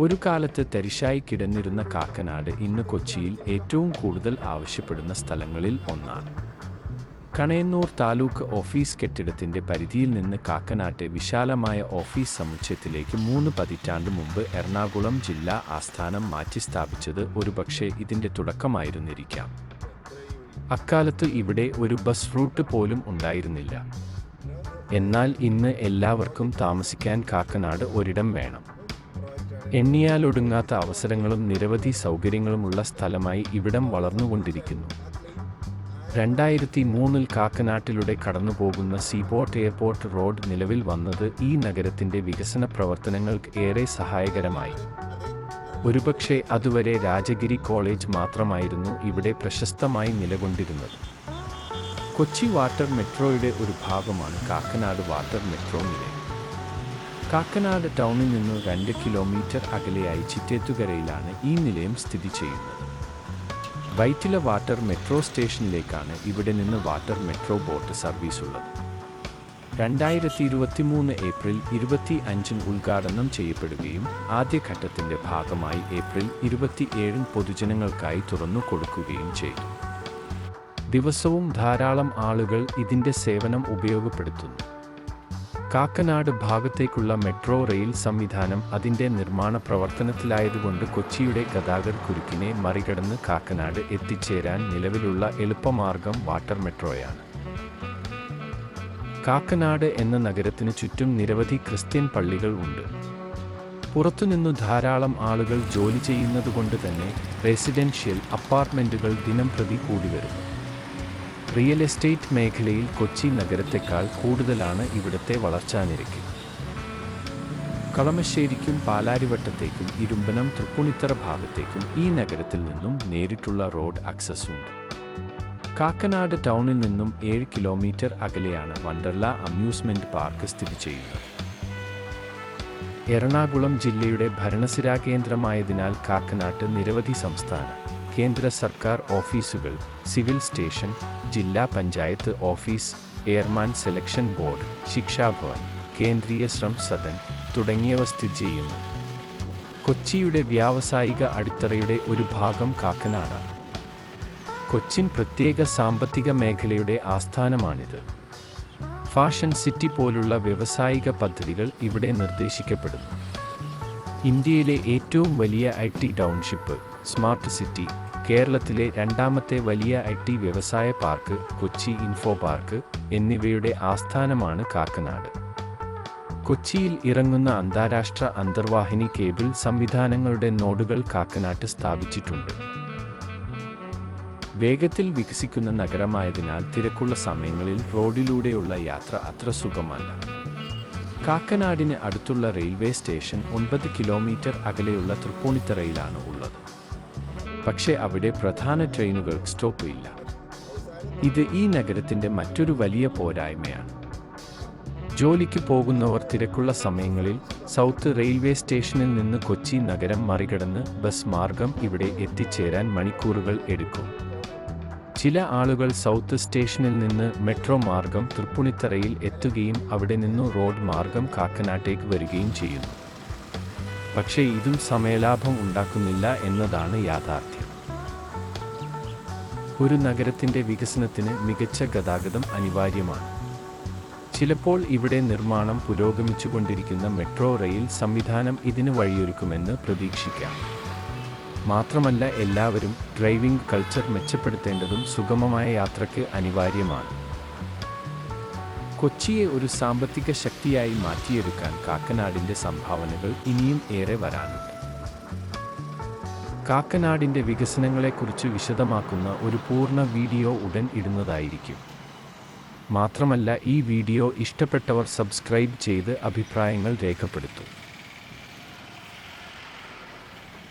ഒരു കാലത്ത് തരിശായി കിടന്നിരുന്ന കാക്കനാട് ഇന്ന് കൊച്ചിയിൽ ഏറ്റവും കൂടുതൽ ആവശ്യപ്പെടുന്ന സ്ഥലങ്ങളിൽ ഒന്നാണ്. കണയന്നൂർ താലൂക്ക് ഓഫീസ് കെട്ടിടത്തിന്റെ പരിധിയിൽ നിന്ന് കാക്കനാട്ടെ വിശാലമായ ഓഫീസ് സമുച്ചയത്തിലേക്ക് മൂന്ന് പതിറ്റാണ്ട് മുമ്പ് എറണാകുളം ജില്ലാ ആസ്ഥാനം മാറ്റി സ്ഥാപിച്ചത് ഒരുപക്ഷെ ഇതിന്റെ തുടക്കമായിരുന്നിരിക്കാം. അക്കാലത്ത് ഇവിടെ ഒരു ബസ് റൂട്ട് പോലും ഉണ്ടായിരുന്നില്ല. എന്നാൽ ഇന്ന് എല്ലാവർക്കും താമസിക്കാൻ കാക്കനാട് ഒരിടം വേണം. എണ്ണിയാലൊടുങ്ങാത്ത അവസരങ്ങളും നിരവധി സൗകര്യങ്ങളുമുള്ള സ്ഥലമായി ഇവിടം വളർന്നുകൊണ്ടിരിക്കുന്നു. രണ്ടായിരത്തി മൂന്നിൽ കാക്കനാട്ടിലൂടെ കടന്നുപോകുന്ന സീപോർട്ട് എയർപോർട്ട് റോഡ് നിലവിൽ വന്നത് ഈ നഗരത്തിന്റെ വികസന പ്രവർത്തനങ്ങൾക്ക് ഏറെ സഹായകരമായി. ഒരുപക്ഷെ അതുവരെ രാജഗിരി കോളേജ് മാത്രമായിരുന്നു ഇവിടെ പ്രശസ്തമായി നിലകൊണ്ടിരുന്നത്. കൊച്ചി വാട്ടർ മെട്രോയുടെ ഒരു ഭാഗമാണ് കാക്കനാട് വാട്ടർ മെട്രോ നിലയം. കാക്കനാട് ടൗണിൽ നിന്ന് രണ്ട് കിലോമീറ്റർ അകലെയായി ചിറ്റേത്തുകരയിലാണ് ഈ നിലയം സ്ഥിതി ചെയ്യുന്നത്. വൈറ്റില വാട്ടർ മെട്രോ സ്റ്റേഷനിലേക്കാണ് ഇവിടെ നിന്ന് വാട്ടർ മെട്രോ ബോട്ട് സർവീസ് ഉള്ളത് രണ്ടായിരത്തി ഇരുപത്തിമൂന്ന് ഏപ്രിൽ ഇരുപത്തി അഞ്ചിന് ഉദ്ഘാടനം ചെയ്യപ്പെടുകയും ആദ്യഘട്ടത്തിന്റെ ഭാഗമായി ഏപ്രിൽ ഇരുപത്തിയേഴിന് പൊതുജനങ്ങൾക്കായി തുറന്നു കൊടുക്കുകയും ചെയ്തു. ദിവസവും ധാരാളം ആളുകൾ ഇതിന്റെ സേവനം ഉപയോഗപ്പെടുത്തുന്നു. കാക്കനാട് ഭാഗത്തേക്കുള്ള മെട്രോ റെയിൽ സംവിധാനം അതിന്റെ നിർമ്മാണ പ്രവർത്തനത്തിലായതുകൊണ്ട് കൊച്ചിയുടെ ഗതാഗത കുരുക്കിനെ മറികടന്ന് കാക്കനാട് എത്തിച്ചേരാൻ നിലവിലുള്ള എളുപ്പമാർഗം വാട്ടർ മെട്രോയാണ്. കാക്കനാട് എന്ന നഗരത്തിന് ചുറ്റും നിരവധി ക്രിസ്ത്യൻ പള്ളികൾ ഉണ്ട്. പുറത്തുനിന്നു ധാരാളം ആളുകൾ ജോലി ചെയ്യുന്നതുകൊണ്ട് തന്നെ റെസിഡൻഷ്യൽ അപ്പാർട്ട്മെന്റുകൾ ദിനം പ്രതി കൂടി വരുന്നു റിയൽ എസ്റ്റേറ്റ് മേഖലയിൽ കൊച്ചി നഗരത്തെക്കാൾ കൂടുതലാണ് ഇവിടുത്തെ വളർച്ചാ നിരക്ക് കളമശ്ശേരിക്കും പാലാരിവട്ടത്തേക്കും ഇരുമ്പനം തൃപ്പൂണിത്തറ ഭാഗത്തേക്കും ഈ നഗരത്തിൽ നിന്നും നേരിട്ടുള്ള റോഡ് ആക്സസ് ഉണ്ട്. കാക്കനാട് ടൗണിൽ നിന്നും ഏഴ് കിലോമീറ്റർ അകലെയാണ് വണ്ടർല അമ്യൂസ്മെന്റ് പാർക്ക് സ്ഥിതി ചെയ്യുന്നത്. എറണാകുളം ജില്ലയുടെ ഭരണസിരാ കേന്ദ്രമായതിനാൽ കാക്കനാട്ട് നിരവധി സംസ്ഥാന. കേന്ദ്ര സർക്കാർ ഓഫീസുകൾ സിവിൽ സ്റ്റേഷൻ ജില്ലാ panchayat office airman selection board ശിക്ഷാഭവൻ Kendriya Shram Sadan തുടങ്ങിയവ സ്ഥിതി ചെയ്യുന്നു. കൊച്ചിയുടെ വ്യാവസായിക അടിത്തറയുടെ ഒരു ഭാഗം കാക്കനാട. കൊച്ചിൻ പ്രത്യേക സാമ്പത്തിക മേഖലയുടെ ആസ്ഥാനമാണിത്. ഫാഷൻ സിറ്റി പോലുള്ള വ്യവസായിക പദ്ധതികൾ ഇവിടെ നിർദ്ദേശിക്കപ്പെടുന്നു. ഇന്ത്യയിലെ ഏറ്റവും വലിയ I T township smart city കേരളത്തിലെ രണ്ടാമത്തെ വലിയ ഐ ടി വ്യവസായ പാർക്ക് കൊച്ചി ഇൻഫോ പാർക്ക് എന്നിവയുടെ ആസ്ഥാനമാണ് കാക്കനാട്. കൊച്ചിയിൽ ഇറങ്ങുന്ന അന്താരാഷ്ട്ര അന്തർവാഹിനി കേബിൾ സംവിധാനങ്ങളുടെ നോഡുകൾ കാക്കനാട്ട് സ്ഥാപിച്ചിട്ടുണ്ട്. വേഗത്തിൽ വികസിക്കുന്ന നഗരമായതിനാൽ തിരക്കുള്ള സമയങ്ങളിൽ റോഡിലൂടെയുള്ള യാത്ര അത്ര സുഖമല്ല. കാക്കനാടിന് അടുത്തുള്ള റെയിൽവേ സ്റ്റേഷൻ ഒൻപത് കിലോമീറ്റർ അകലെയുള്ള തൃപ്പൂണിത്തറയിലാണ് ഉള്ളത്. പക്ഷേ അവിടെ പ്രധാന ട്രെയിനുകൾ സ്റ്റോപ്പ് ഇല്ല. ഇത് ഈ നഗരത്തിന്റെ മറ്റൊരു വലിയ പോരായ്മയാണ്. ജോലിക്ക് പോകുന്നവർ തിരക്കുള്ള സമയങ്ങളിൽ സൗത്ത് റെയിൽവേ സ്റ്റേഷനിൽ നിന്ന് കൊച്ചി നഗരം മറികടന്ന് ബസ് മാർഗം ഇവിടെ എത്തിച്ചേരാൻ മണിക്കൂറുകൾ എടുക്കും. ചില ആളുകൾ സൗത്ത് സ്റ്റേഷനിൽ നിന്ന് മെട്രോ മാർഗം തൃപ്പുണിത്തറയിൽ എത്തുകയും അവിടെ നിന്നു റോഡ് മാർഗം കാക്കനാട്ടേക്ക് വരികയും ചെയ്യുന്നു. പക്ഷേ ഇതും സമയലാഭം ഉണ്ടാക്കുന്നില്ല എന്നതാണ് യാഥാർത്ഥ്യം. ഒരു നഗരത്തിന്റെ വികസനത്തിന് മികച്ച ഗതാഗതം അനിവാര്യമാണ്. ചിലപ്പോൾ ഇവിടെ നിർമ്മാണം പുരോഗമിച്ചുകൊണ്ടിരിക്കുന്ന മെട്രോ റെയിൽ സംവിധാനം ഇതിന് വഴിയൊരുക്കുമെന്ന് പ്രതീക്ഷിക്കാം. മാത്രമല്ല എല്ലാവരും ഡ്രൈവിംഗ് കൾച്ചർ മെച്ചപ്പെടുത്തേണ്ടതും സുഗമമായ യാത്രയ്ക്ക് അനിവാര്യമാണ്. കൊച്ചിയെ ഒരു സാമ്പത്തിക ശക്തിയായി മാറ്റിയെടുക്കാൻ കാക്കനാടിന്റെ സംഭാവനകൾ ഇനിയും ഏറെ വരാനുണ്ട്. കാക്കനാടിന്റെ വികസനങ്ങളെക്കുറിച്ച് വിശദമാക്കുന്ന ഒരു പൂർണ വീഡിയോ ഉടൻ ഇടുന്നതായിരിക്കും. മാത്രമല്ല ഈ വീഡിയോ ഇഷ്ടപ്പെട്ടവർ സബ്സ്ക്രൈബ് ചെയ്ത് അഭിപ്രായങ്ങൾ രേഖപ്പെടുത്തും.